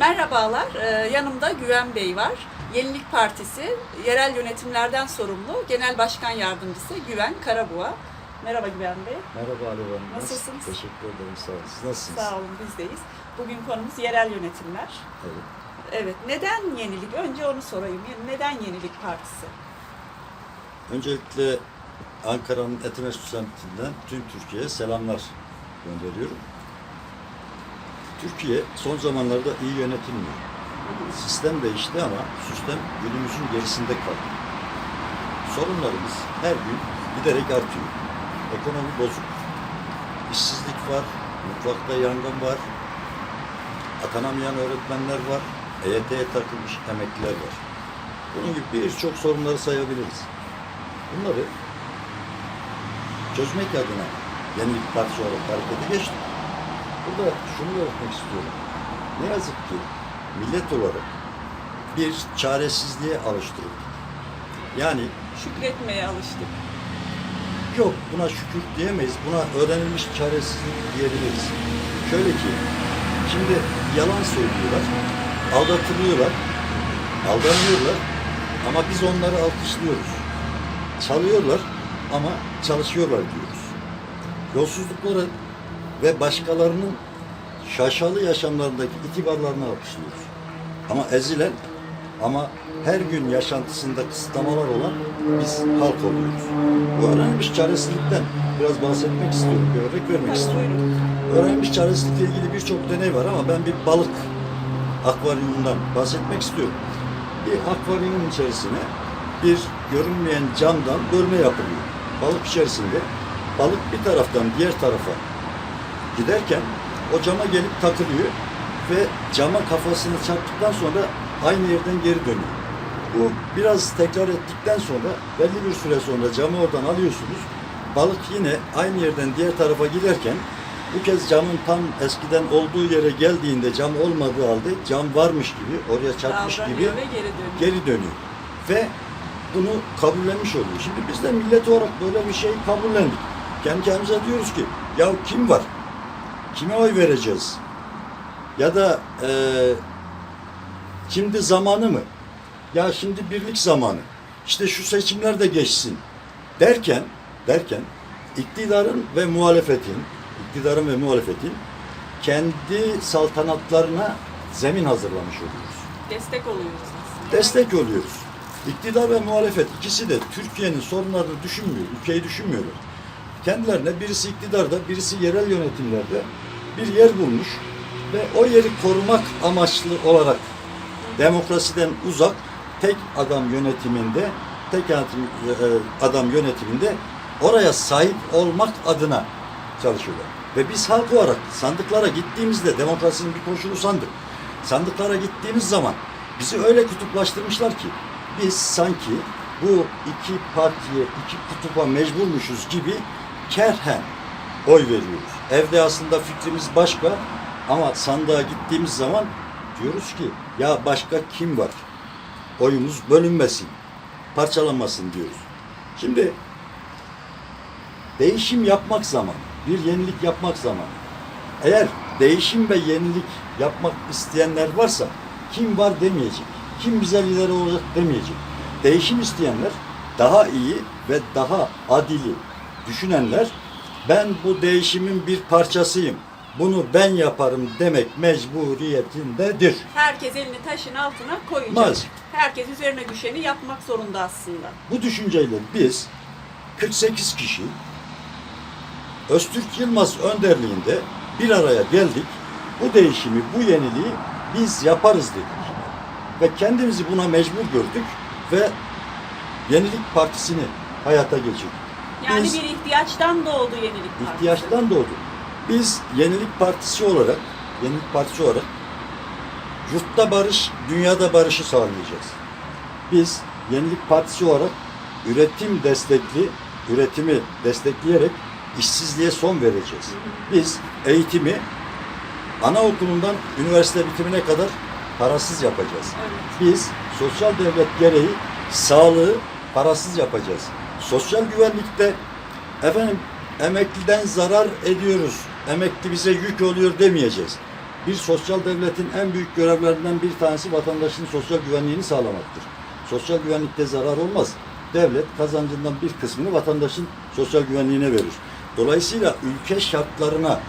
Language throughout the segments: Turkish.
Merhabalar, ee, yanımda Güven Bey var. Yenilik Partisi yerel yönetimlerden sorumlu Genel Başkan Yardımcısı Güven Karabuğa. Merhaba Güven Bey. Merhaba Ali Hanım. Nasılsınız? Teşekkür ederim. Sağ olun. Siz nasılsınız? Sağ olun, bizdeyiz. Bugün konumuz yerel yönetimler. Evet. Evet, neden yenilik? Önce onu sorayım. Neden Yenilik Partisi? Öncelikle Ankara'nın Etimesgut semtinden tüm Türkiye'ye selamlar gönderiyorum. Türkiye son zamanlarda iyi yönetilmiyor. Sistem değişti ama sistem günümüzün gerisinde kaldı. Sorunlarımız her gün giderek artıyor. Ekonomi bozuk. işsizlik var, mutfakta yangın var, atanamayan öğretmenler var, EYT'ye takılmış emekliler var. Bunun gibi birçok sorunları sayabiliriz. Bunları çözmek adına Yenilik Partisi olarak harekete geçtik. Burada şunu belirtmek istiyorum. Ne yazık ki millet olarak bir çaresizliğe alıştırıldık. Yani Şükretmeye alıştık. yok buna şükür diyemeyiz. Buna öğrenilmiş çaresizlik diyebiliriz. Şöyle ki şimdi yalan söylüyorlar, aldatılıyorlar, aldanıyorlar ama biz onları alkışlıyoruz. Çalıyorlar ama çalışıyorlar diyoruz. Yolsuzlukları ve başkalarının şaşalı yaşamlarındaki itibarlarını alkışlıyoruz. Ama ezilen ama her gün yaşantısında kısıtlamalar olan biz halk oluyoruz. Bu öğrenilmiş çaresizlikten biraz bahsetmek istiyorum, bir örnek vermek istiyorum. Öğrenilmiş çaresizlikle ilgili birçok deney var ama ben bir balık akvaryumundan bahsetmek istiyorum. Bir akvaryumun içerisine bir görünmeyen camdan bölme yapılıyor. Balık içerisinde balık bir taraftan diğer tarafa giderken o cama gelip takılıyor ve cama kafasını çarptıktan sonra aynı yerden geri dönüyor. Bu biraz tekrar ettikten sonra belli bir süre sonra camı oradan alıyorsunuz. Balık yine aynı yerden diğer tarafa giderken bu kez camın tam eskiden olduğu yere geldiğinde cam olmadığı halde cam varmış gibi oraya çarpmış gibi ve geri dönüyor. geri dönüyor. Ve bunu kabullenmiş oluyor. Şimdi biz de millet olarak böyle bir şey kabullendik. Kendi kendimize diyoruz ki ya kim var? Kime oy vereceğiz? Ya da eee şimdi zamanı mı? Ya şimdi birlik zamanı. İşte şu seçimler de geçsin. Derken derken iktidarın ve muhalefetin iktidarın ve muhalefetin kendi saltanatlarına zemin hazırlamış oluyoruz Destek oluyoruz aslında. destek oluyoruz. İktidar ve muhalefet ikisi de Türkiye'nin sorunlarını düşünmüyor, ülkeyi düşünmüyorlar. Kendilerine birisi iktidarda, birisi yerel yönetimlerde bir yer bulmuş ve o yeri korumak amaçlı olarak demokrasiden uzak tek adam yönetiminde, tek e, adam yönetiminde oraya sahip olmak adına çalışıyorlar. Ve biz halk olarak sandıklara gittiğimizde demokrasinin bir koşulu sandık. Sandıklara gittiğimiz zaman bizi öyle kutuplaştırmışlar ki biz sanki bu iki partiye, iki kutupa mecburmuşuz gibi kerhen oy veriyoruz. Evde aslında fikrimiz başka ama sandığa gittiğimiz zaman diyoruz ki ya başka kim var? Oyumuz bölünmesin, parçalanmasın diyoruz. Şimdi değişim yapmak zaman, bir yenilik yapmak zaman. Eğer değişim ve yenilik yapmak isteyenler varsa kim var demeyecek. Kim bize lider olacak demeyecek. Değişim isteyenler daha iyi ve daha adili düşünenler ben bu değişimin bir parçasıyım. Bunu ben yaparım demek mecburiyetindedir. Herkes elini taşın altına koyacak. Maz. Herkes üzerine düşeni yapmak zorunda aslında. Bu düşünceyle biz 48 kişi Öztürk Yılmaz önderliğinde bir araya geldik. Bu değişimi, bu yeniliği biz yaparız dedik. Ve kendimizi buna mecbur gördük ve Yenilik Partisi'ni hayata geçirdik. Yani Biz- bir ihtiyaçtan doğdu Yenilik Partisi. İhtiyaçtan doğdu. Biz Yenilik Partisi olarak, Yenilik Partisi olarak yurtta barış, dünyada barışı sağlayacağız. Biz Yenilik Partisi olarak üretim destekli, üretimi destekleyerek işsizliğe son vereceğiz. Biz eğitimi anaokulundan üniversite bitimine kadar parasız yapacağız. Evet. Biz sosyal devlet gereği sağlığı parasız yapacağız. Sosyal güvenlikte efendim emekliden zarar ediyoruz. Emekli bize yük oluyor demeyeceğiz. Bir sosyal devletin en büyük görevlerinden bir tanesi vatandaşın sosyal güvenliğini sağlamaktır. Sosyal güvenlikte zarar olmaz. Devlet kazancından bir kısmını vatandaşın sosyal güvenliğine verir. Dolayısıyla ülke şartlarına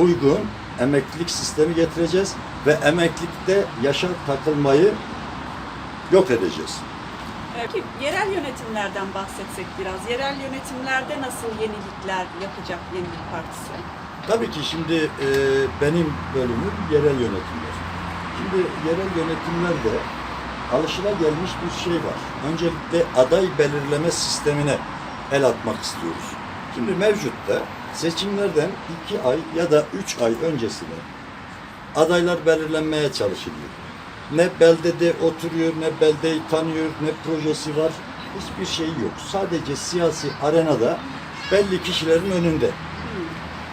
uygun emeklilik sistemi getireceğiz ve emeklilikte yaşa takılmayı yok edeceğiz. Peki yerel yönetimlerden bahsetsek biraz. Yerel yönetimlerde nasıl yenilikler yapacak Yenilik Partisi? Tabii ki şimdi e, benim bölümüm yerel yönetimler. Şimdi yerel yönetimlerde alışılagelmiş bir şey var. Öncelikle aday belirleme sistemine el atmak istiyoruz. Şimdi mevcutta seçimlerden iki ay ya da üç ay öncesine adaylar belirlenmeye çalışılıyor. Ne beldede oturuyor, ne beldeyi tanıyor, ne projesi var. Hiçbir şey yok. Sadece siyasi arenada belli kişilerin önünde.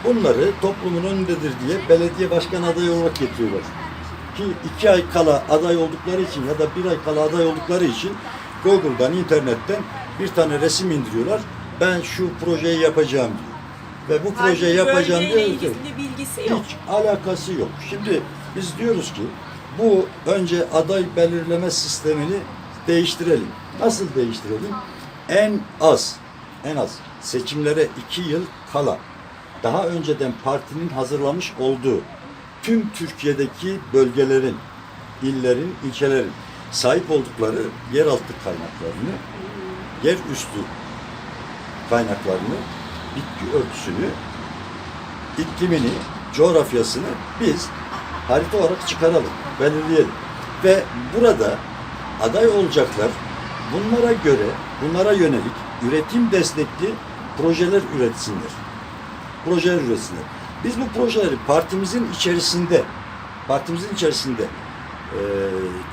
Bunları toplumun önündedir diye belediye başkan adayı olarak getiriyorlar. Ki iki ay kala aday oldukları için ya da bir ay kala aday oldukları için Google'dan, internetten bir tane resim indiriyorlar. Ben şu projeyi yapacağım diyor. Ve bu projeyi yapacağım diyor. ilgili bilgisi yok. Hiç alakası yok. Şimdi biz diyoruz ki bu önce aday belirleme sistemini değiştirelim. Nasıl değiştirelim? En az, en az seçimlere iki yıl kala daha önceden partinin hazırlamış olduğu tüm Türkiye'deki bölgelerin, illerin, ilçelerin sahip oldukları yeraltı kaynaklarını, yer üstü kaynaklarını, bitki örtüsünü, iklimini, coğrafyasını biz harita olarak çıkaralım, belirleyelim. Ve burada aday olacaklar bunlara göre, bunlara yönelik üretim destekli projeler üretsinler. Projeler üretsinler. Biz bu projeleri partimizin içerisinde, partimizin içerisinde eee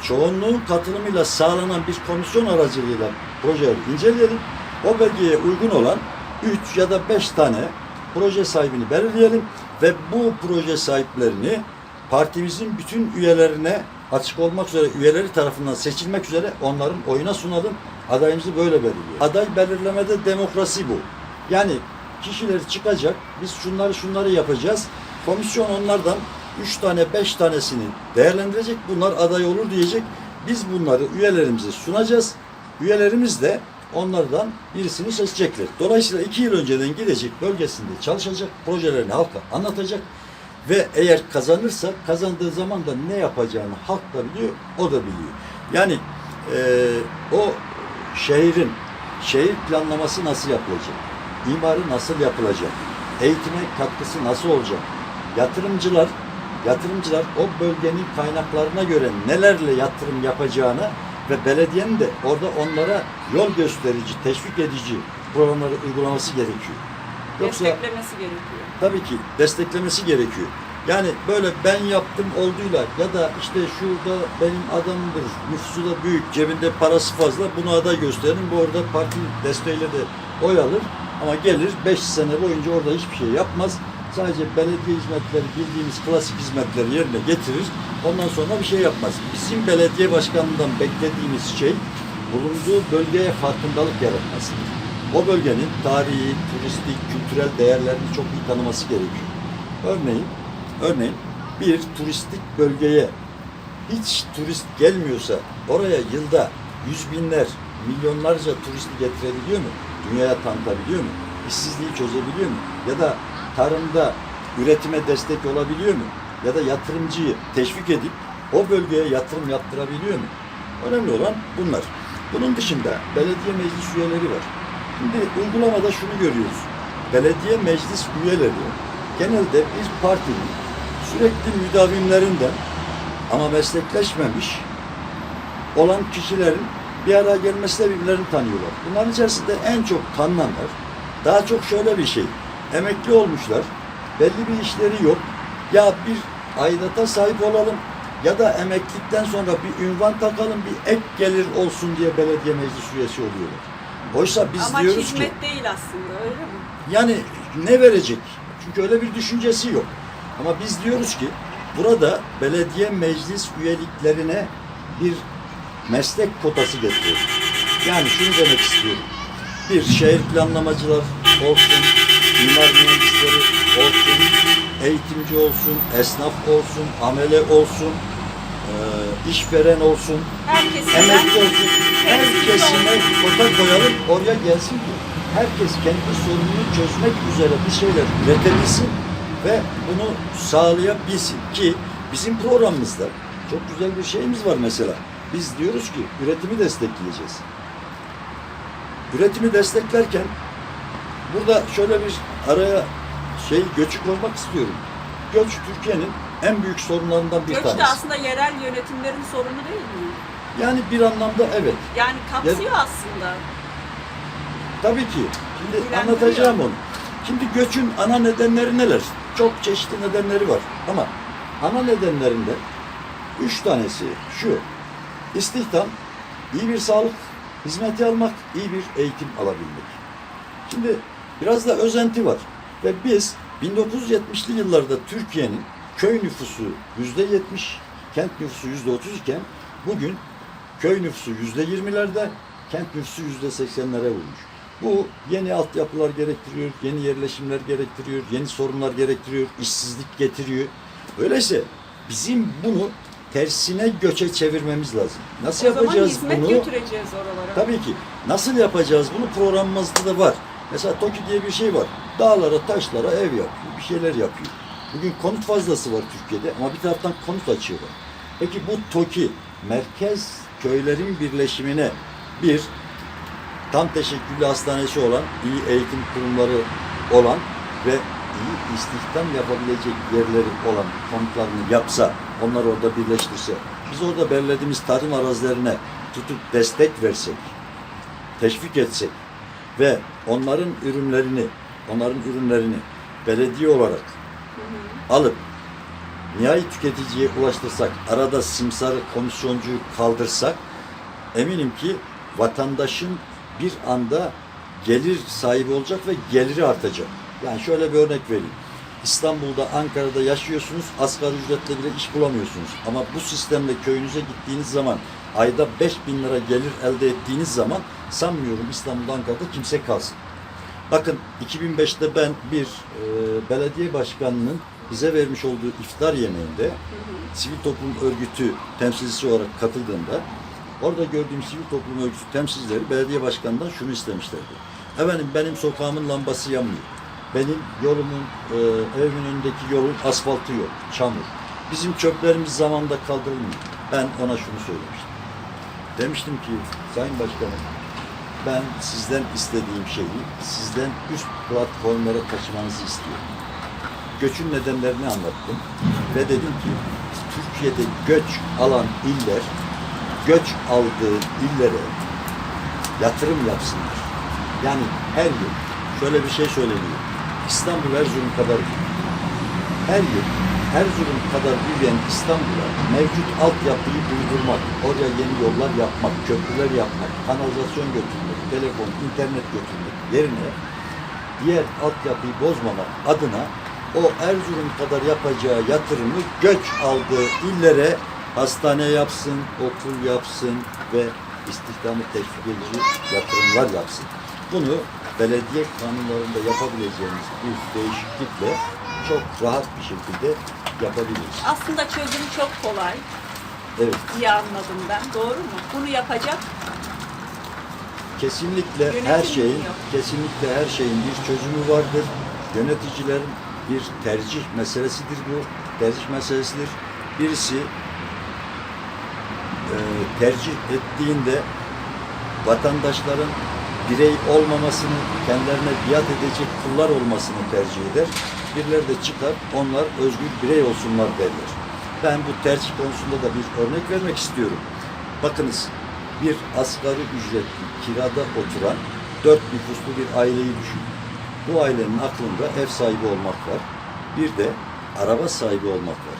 çoğunluğun katılımıyla sağlanan bir komisyon aracılığıyla projeleri inceleyelim. O belgeye uygun olan 3 ya da 5 tane proje sahibini belirleyelim ve bu proje sahiplerini partimizin bütün üyelerine açık olmak üzere üyeleri tarafından seçilmek üzere onların oyuna sunalım. Adayımızı böyle belirliyor. Aday belirlemede demokrasi bu. Yani kişiler çıkacak, biz şunları şunları yapacağız. Komisyon onlardan 3 tane 5 tanesini değerlendirecek. Bunlar aday olur diyecek. Biz bunları üyelerimize sunacağız. Üyelerimiz de onlardan birisini seçecekler. Dolayısıyla 2 yıl önceden gidecek bölgesinde çalışacak, projelerini halka anlatacak ve eğer kazanırsa kazandığı zaman da ne yapacağını halk da biliyor, o da biliyor. Yani eee, o şehrin şehir planlaması nasıl yapılacak? İmarı nasıl yapılacak? Eğitime katkısı nasıl olacak? Yatırımcılar yatırımcılar o bölgenin kaynaklarına göre nelerle yatırım yapacağını ve belediyenin de orada onlara yol gösterici, teşvik edici programları uygulaması gerekiyor. Yoksa Desteklemesi gerekiyor. tabii ki desteklemesi gerekiyor. Yani böyle ben yaptım olduğuyla ya da işte şurada benim adamımdır, nüfusu da büyük, cebinde parası fazla bunu aday gösterin. Bu orada parti desteğiyle de oy alır ama gelir 5 sene boyunca orada hiçbir şey yapmaz. Sadece belediye hizmetleri bildiğimiz klasik hizmetleri yerine getirir. Ondan sonra bir şey yapmaz. Bizim belediye başkanından beklediğimiz şey bulunduğu bölgeye farkındalık yaratmasıdır. O bölgenin tarihi, turistik, kültürel değerlerini çok iyi tanıması gerekiyor. Örneğin, örneğin bir turistik bölgeye hiç turist gelmiyorsa oraya yılda yüz binler, milyonlarca turisti getirebiliyor mu? Dünyaya tanıtabiliyor mu? İşsizliği çözebiliyor mu? Ya da tarımda üretime destek olabiliyor mu? Ya da yatırımcıyı teşvik edip o bölgeye yatırım yaptırabiliyor mu? Önemli olan bunlar. Bunun dışında belediye meclis üyeleri var. Şimdi uygulamada şunu görüyoruz. Belediye meclis üyeleri genelde bir partinin sürekli müdavimlerinden ama meslekleşmemiş olan kişilerin bir araya gelmesiyle birbirlerini tanıyorlar. Bunların içerisinde en çok tanınanlar daha çok şöyle bir şey. Emekli olmuşlar. Belli bir işleri yok. Ya bir aidata sahip olalım ya da emeklilikten sonra bir ünvan takalım, bir ek gelir olsun diye belediye meclis üyesi oluyorlar. Oysa biz Amaç diyoruz ki hizmet değil aslında öyle mi? yani ne verecek? Çünkü öyle bir düşüncesi yok. Ama biz diyoruz ki burada belediye meclis üyeliklerine bir meslek kotası getiriyoruz. Yani şunu demek istiyorum. Bir şehir planlamacılar olsun, mimar mühendisleri olsun, eğitimci olsun, esnaf olsun, amele olsun, e, işveren olsun, Herkesin emekli olsun. Her temsilci kesime olsun. kota koyalım oraya gelsin ki herkes kendi sorununu çözmek üzere bir şeyler üretebilsin ve bunu sağlayabilsin ki bizim programımızda çok güzel bir şeyimiz var mesela. Biz diyoruz ki üretimi destekleyeceğiz. Üretimi desteklerken burada şöyle bir araya şey göçü koymak istiyorum. Göç Türkiye'nin en büyük sorunlarından bir Göç tanesi. de aslında yerel yönetimlerin sorunu değil mi? Yani bir anlamda evet. Yani kapsıyor aslında. Tabii ki. Şimdi anlatacağım onu. Şimdi göçün ana nedenleri neler? Çok çeşitli nedenleri var. Ama ana nedenlerinden üç tanesi şu. İstihdam, iyi bir sağlık hizmeti almak, iyi bir eğitim alabilmek. Şimdi biraz da özenti var. Ve biz 1970'li yıllarda Türkiye'nin köy nüfusu yüzde yetmiş, kent nüfusu yüzde otuz iken bugün köy nüfusu yüzde yirmilerde, kent nüfusu yüzde seksenlere vurmuş. Bu yeni altyapılar gerektiriyor, yeni yerleşimler gerektiriyor, yeni sorunlar gerektiriyor, işsizlik getiriyor. Öyleyse bizim bunu tersine göçe çevirmemiz lazım. Nasıl o zaman yapacağız hizmet bunu? götüreceğiz oralara. Tabii ki. Nasıl yapacağız bunu programımızda da var. Mesela TOKİ diye bir şey var. Dağlara, taşlara ev yapıyor, bir şeyler yapıyor. Bugün konut fazlası var Türkiye'de ama bir taraftan konut açıyorlar. Peki bu TOKİ merkez köylerin birleşimine bir tam teşekküllü hastanesi olan, iyi eğitim kurumları olan ve iyi istihdam yapabilecek yerleri olan konutlarını yapsa, onlar orada birleştirse, biz orada belirlediğimiz tarım arazilerine tutup destek versek, teşvik etsek ve onların ürünlerini, onların ürünlerini belediye olarak alıp nihai tüketiciye ulaştırsak, arada simsarı komisyoncuyu kaldırsak, eminim ki vatandaşın bir anda gelir sahibi olacak ve geliri artacak. Yani şöyle bir örnek vereyim. İstanbul'da, Ankara'da yaşıyorsunuz, asgari ücretle bile iş bulamıyorsunuz. Ama bu sistemle köyünüze gittiğiniz zaman, ayda 5000 lira gelir elde ettiğiniz zaman sanmıyorum İstanbul'da, Ankara'da kimse kalsın. Bakın 2005'te ben bir e, belediye başkanının bize vermiş olduğu iftar yemeğinde sivil toplum örgütü temsilcisi olarak katıldığımda orada gördüğüm sivil toplum örgütü temsilcileri belediye başkanından şunu istemişlerdi. Efendim benim sokağımın lambası yanmıyor. Benim yolumun, e, evimin önündeki yolun asfaltı yok, çamur. Bizim çöplerimiz zamanında kaldırılmıyor. Ben ona şunu söylemiştim. Demiştim ki Sayın Başkanım ben sizden istediğim şeyi sizden üst platformlara taşımanızı istiyorum. Göçün nedenlerini anlattım ve dedim ki Türkiye'de göç alan iller göç aldığı illere yatırım yapsınlar. Yani her yıl şöyle bir şey söyleniyor. İstanbul Erzurum kadar her yıl Erzurum kadar büyüyen İstanbul'a mevcut altyapıyı durdurmak, oraya yeni yollar yapmak, köprüler yapmak, kanalizasyon götürmek, telefon, internet götürmek yerine diğer altyapıyı bozmamak adına o Erzurum kadar yapacağı yatırımı göç aldığı illere hastane yapsın, okul yapsın ve istihdamı teşvik edici yatırımlar yapsın. Bunu belediye kanunlarında yapabileceğimiz bir değişiklikle çok rahat bir şekilde yapabiliriz. Aslında çözüm çok kolay Evet, diye anladım ben. Doğru mu? Bunu yapacak kesinlikle Yönetim her şeyin, yok. kesinlikle her şeyin bir çözümü vardır. Yöneticilerin bir tercih meselesidir bu. Tercih meselesidir. Birisi e, tercih ettiğinde vatandaşların birey olmamasını, kendilerine biat edecek kullar olmasını tercih eder. Birileri de çıkar, onlar özgür birey olsunlar derler. Ben bu tercih konusunda da bir örnek vermek istiyorum. Bakınız, bir asgari ücretli kirada oturan dört nüfuslu bir aileyi düşün. Bu ailenin aklında ev sahibi olmak var. Bir de araba sahibi olmak var.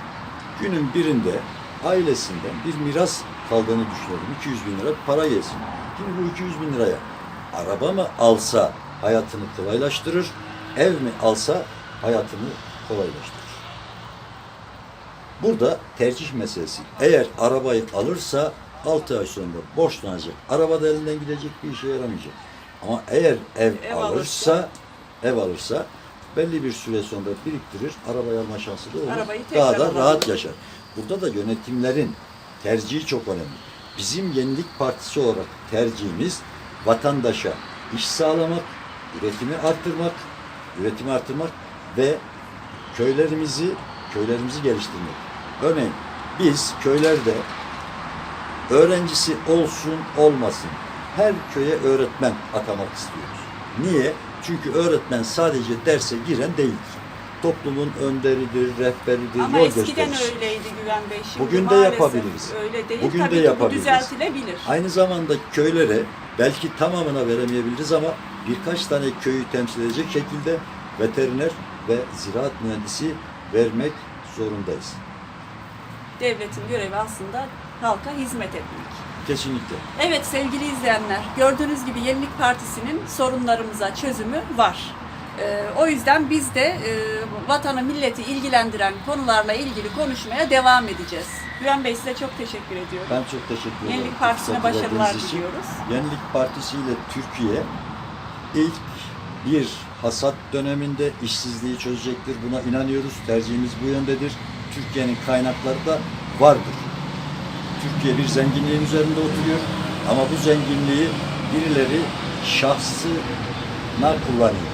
Günün birinde ailesinden bir miras kaldığını düşünelim. 200 bin lira para gelsin. Şimdi bu 200 bin liraya araba mı alsa hayatını kolaylaştırır, ev mi alsa hayatını kolaylaştırır. Burada tercih meselesi. Eğer arabayı alırsa 6 ay sonra borçlanacak. Araba da elinden gidecek bir işe yaramayacak. Ama eğer ev, Ev alırsa, ev alırsa belli bir süre sonra biriktirir, arabayı alma şansı da olur. Arabayı Daha da rahat yaşar. Burada da yönetimlerin tercihi çok önemli. Bizim Yenilik Partisi olarak tercihimiz vatandaşa iş sağlamak, üretimi arttırmak, üretimi arttırmak ve köylerimizi köylerimizi geliştirmek. Örneğin biz köylerde öğrencisi olsun olmasın her köye öğretmen atamak istiyoruz. Niye? Çünkü öğretmen sadece derse giren değildir. Toplumun önderidir, rehberidir, Ama yol eskiden göstericisi. öyleydi Güven Bey. Şimdi Bugün de maalesef yapabiliriz. Öyle değil. Bugün Tabii de ki bu yapabiliriz. düzeltilebilir. Aynı zamanda köylere belki tamamına veremeyebiliriz ama birkaç tane köyü temsil edecek şekilde veteriner ve ziraat mühendisi vermek zorundayız. Devletin görevi aslında halka hizmet etmek. Kesinlikle. Evet sevgili izleyenler, gördüğünüz gibi Yenilik Partisi'nin sorunlarımıza çözümü var. Ee, o yüzden biz de e, vatanı milleti ilgilendiren konularla ilgili konuşmaya devam edeceğiz. Güven Bey size çok teşekkür ediyorum. Ben çok teşekkür ederim. Yenilik Partisi'ne başarılar diliyoruz. Yenilik Partisi ile Türkiye ilk bir hasat döneminde işsizliği çözecektir. Buna inanıyoruz. Tercihimiz bu yöndedir. Türkiye'nin kaynakları da vardır. Türkiye bir zenginliğin üzerinde oturuyor. Ama bu zenginliği birileri şahsına kullanıyor.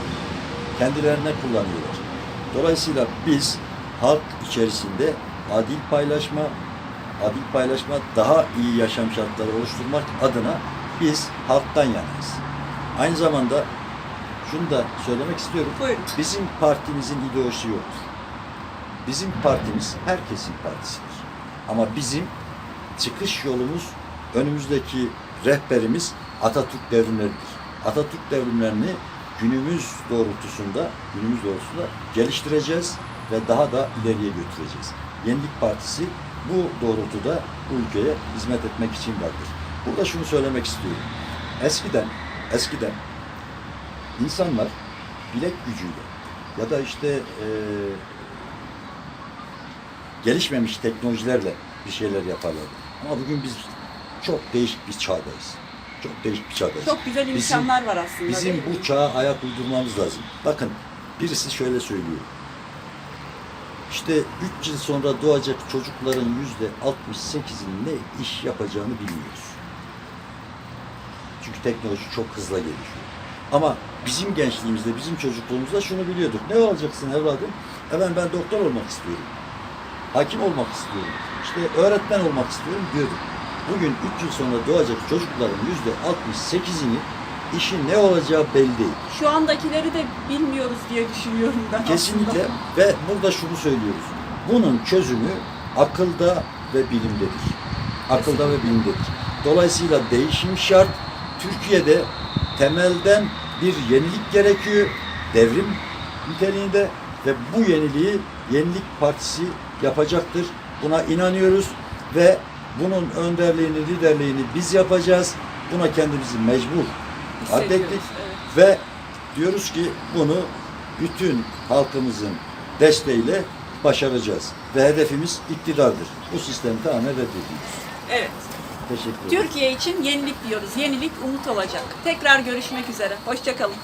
Kendilerine kullanıyorlar. Dolayısıyla biz halk içerisinde adil paylaşma, adil paylaşma, daha iyi yaşam şartları oluşturmak adına biz halktan yanayız. Aynı zamanda şunu da söylemek istiyorum. Buyurun. Bizim partimizin ideolojisi yoktur. Bizim partimiz herkesin partisidir. Ama bizim çıkış yolumuz, önümüzdeki rehberimiz Atatürk devrimleridir. Atatürk devrimlerini günümüz doğrultusunda, günümüz doğrultusunda geliştireceğiz ve daha da ileriye götüreceğiz. Yenilik Partisi bu doğrultuda bu ülkeye hizmet etmek için vardır. Burada şunu söylemek istiyorum. Eskiden, eskiden insanlar bilek gücüyle ya da işte eee gelişmemiş teknolojilerle bir şeyler yaparlar. Ama bugün biz çok değişik bir çağdayız. Çok değişik bir çağdayız. Çok güzel Bizim- imkanlar var aslında. Bizim bu çağa ayak uydurmamız lazım. Bakın birisi şöyle söylüyor. İşte 3 yıl sonra doğacak çocukların yüzde 68'inin ne iş yapacağını bilmiyoruz. Çünkü teknoloji çok hızla gelişiyor. Ama bizim gençliğimizde, bizim çocukluğumuzda şunu biliyorduk. Ne olacaksın evladım? Efendim ben doktor olmak istiyorum. Hakim olmak istiyorum. İşte öğretmen olmak istiyorum diyorduk. Bugün 3 yıl sonra doğacak çocukların yüzde 68'ini işin ne olacağı belli değil. Şu andakileri de bilmiyoruz diye düşünüyorum ben Kesinlikle aslında. ve burada şunu söylüyoruz. Bunun çözümü akılda ve bilimdedir. Akılda ve bilimdedir. Dolayısıyla değişim şart. Türkiye'de temelden bir yenilik gerekiyor. Devrim niteliğinde ve bu yeniliği Yenilik Partisi yapacaktır. Buna inanıyoruz ve bunun önderliğini, liderliğini biz yapacağız. Buna kendimizi mecbur addettik evet. ve diyoruz ki bunu bütün halkımızın desteğiyle başaracağız. Ve hedefimiz iktidardır. Bu sistemi tamamen reddediyoruz. Evet. Teşekkür ederim. Türkiye için yenilik diyoruz. Yenilik umut olacak. Tekrar görüşmek üzere. Hoşçakalın.